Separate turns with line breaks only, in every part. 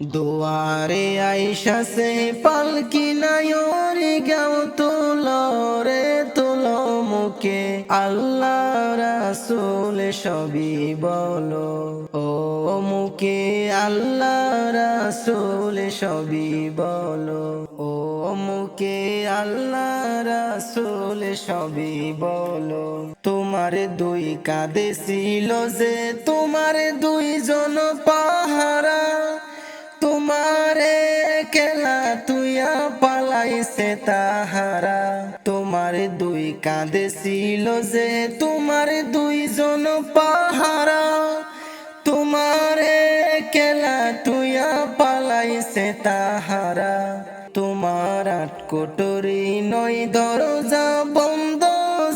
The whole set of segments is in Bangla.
দুয়ারে আইসা সে পালকি নায়রি গাও তুলো রে, তুলো মুখে। আল্লাহ রাসুল সবই বলো, ও মুখে আল্লাহ রাসুল সবই বলো, ও মুখে আল্লাহ রাসুল সবই বলো। তোমার দুই কাঁদে ছিল যে, তোমার দুইজন পাহারা তোমারে কেলা তুইয়া পালাইছে তাহারা। তোমার দুই কাঁদে ছিল যে তোমার দুইজন পাহারা। তোমারে কেলা তুইয়া পালাইছে তাহারা। তোমার আট কোটরি নয়, দরজা বন্ধ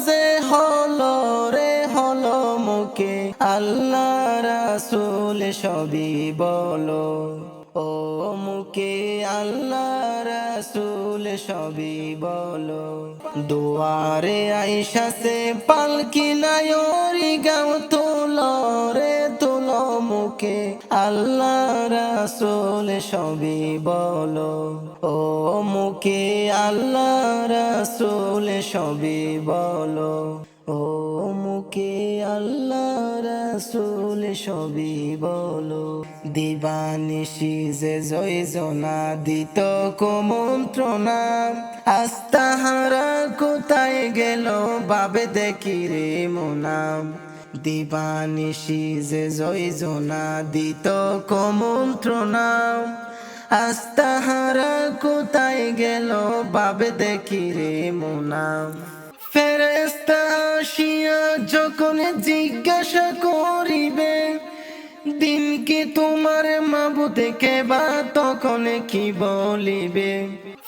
যে হলো রে, হলো মুখে। আল্লাহ রাসুল সবই বলো। ও মুখে আল্লাহ রসুল সবই বলো। দুয়ারে আইসা সে পালকি নায়রি গাও আল্লাহ রাসুল সবই বলো। ও মুখে আল্লাহ রাসুল সবই বলো। ও মুখে আল্লাহ রাসুল সবই বলো। দিবানিশি যে জয় জনা দিত কুমন্ত্রণা। আস্তাহারা কোথায় গেল বাবে দেখি রে মোনাম দিবানিশি যে জয় জনা দিত কুমন্ত্রণা। আস্তাহারা কোথায় গেল বাবে দেখি রে মোনাম ফেরেস্তা যখন জিজ্ঞাসা করিবে, দিন কি তোমার মাবুতে কেবা? তখন কি বলিবে?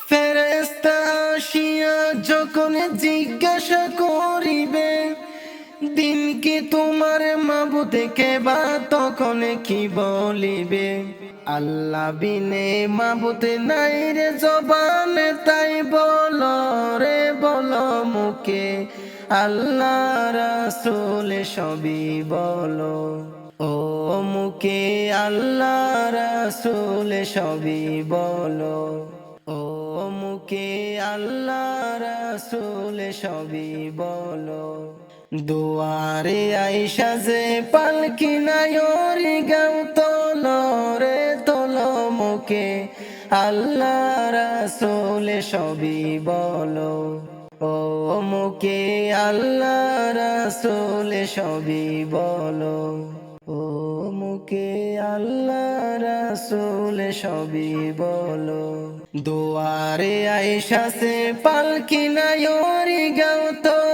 ফেরেস্তা আসিয়া যখন জিজ্ঞাসা কি তোমার মাবুতে কেবা তখন কি বলিবে? আল্লাহ বিনে মাবুতে নাই রে জবানে, তাই বল রে, বলো মুখে। আল্লাহ রাসুল সবই বলো। ও মুখে আল্লাহ রাসুল সবই বলো। ও মুখে আল্লাহ রাসুল সবই বলো। দুয়ারে আইসা যে পালকি নায়রি গাও তোলো রে তোলো মুখে। আল্লাহ রাসুল সবই বলো, ও মুখে আল্লাহ রাসুল সবই বলো, ও মুখে আল্লাহ রাসুল সবই বলো। দুয়ারে আইসা সে পালকি নায়রি গাও মুখে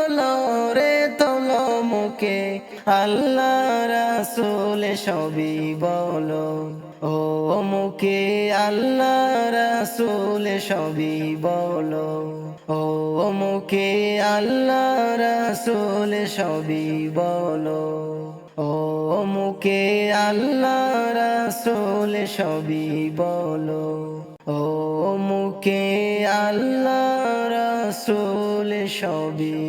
আল্লাহ রাসুল সবই বলো। ও মুখে আল্লাহ রাসুল সবই বলো। ও মুখে আল্লাহ রাসুল সবই বলো। ও মুখে আল্লাহ রাসুল সবই বলো। ও মুখে আল্লাহ রাসুল সবই